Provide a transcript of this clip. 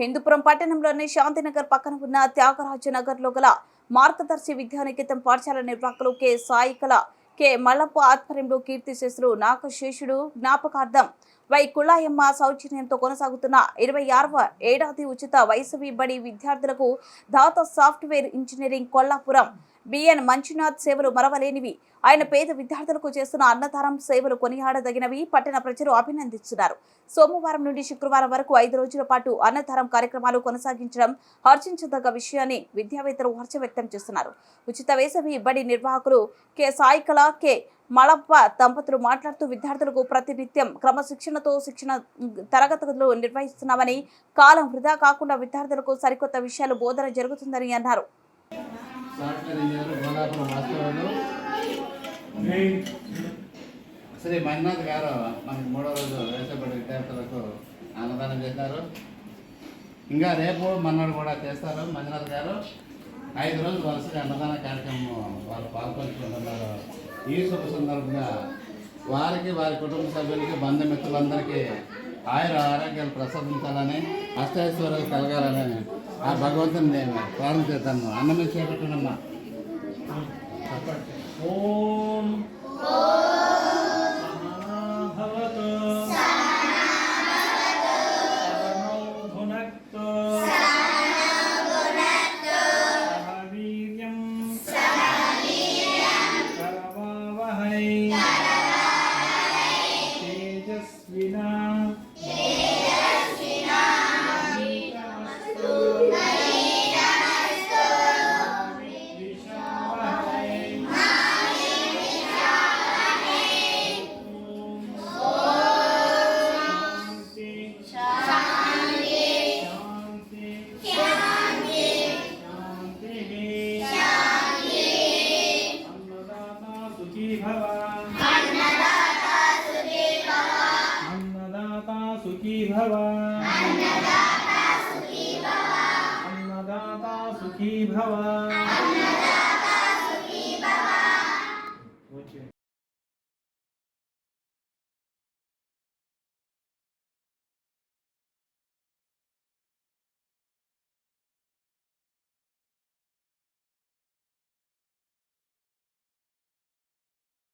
హిందూపురం పట్టణంలోని శాంతినగర్ పక్కన ఉన్న త్యాగరాజ నగర్లో గల మార్గదర్శి విద్యానికేతం పాఠశాల నిర్వాహకులు కె. సాయికల కె. మల్లప్ప ఆధ్వర్యంలో కీర్తిశేషులు నాగశేషుడు జ్ఞాపకార్థం వై. కుళాయమ్మ సౌజన్యంతో కొనసాగుతున్న ఇరవై ఆరవ ఏడాది ఉచిత వైసవి బడి విద్యార్థులకు దాత software engineering Kollapuram BN Manjunath సేవలు మరవలేనివి. ఆయన పేద విద్యార్థులకు చేస్తున్న అన్నదానం సేవలు కొనియాడదగినవి. పట్టణ ప్రజలు అభినందిస్తున్నారు. సోమవారం నుండి శుక్రవారం వరకు ఐదు రోజుల పాటు అన్నదానం కార్యక్రమాలు కొనసాగించడం హర్షించదగ్గ విషయాన్ని విద్యావేత్తలు హర్ష వ్యక్తం చేస్తున్నారు. ఉచిత వేసవి బడి నిర్వాహకులు కె. సాయికళ కె. మళప్ప దంపతులు మాట్లాడుతూ విద్యార్థులకు ప్రతినిత్యం క్రమశిక్షణతో శిక్షణ తరగతులు నిర్వహిస్తున్నామని కాలం వృధా కాకుండా విద్యార్థులకు సరికొత్త విషయాలు బోధన జరుగుతుందని అన్నారు. సాఫ్ట్వేర్ ఇంజనీర్ గోదాపురం వాస్తవాలు శ్రీ మంజునాథ్ గారు మనకి మూడో రోజు వేసబడి విద్యార్థులకు అన్నదానం చేశారు. ఇంకా రేపు మన్నాడు కూడా చేస్తారు మంజునాథ్ గారు. ఐదు రోజులు వరుసగా అన్నదాన కార్యక్రమం వాళ్ళు పాల్పంచుకుంటున్నారు. ఈ శుభ సందర్భంగా వారికి వారి కుటుంబ సభ్యులకి బంధుమిత్రులందరికీ ఆయుర ఆరోగ్యాలు ప్రసాదించాలని అష్టైశ్వర్యాలు కలగాలని ఆ భగవంతుని నేను ప్రార్థిస్తాను అన్నమే చేపట్టనమ్మా ఓం. भव अन्नदाता सुखी भव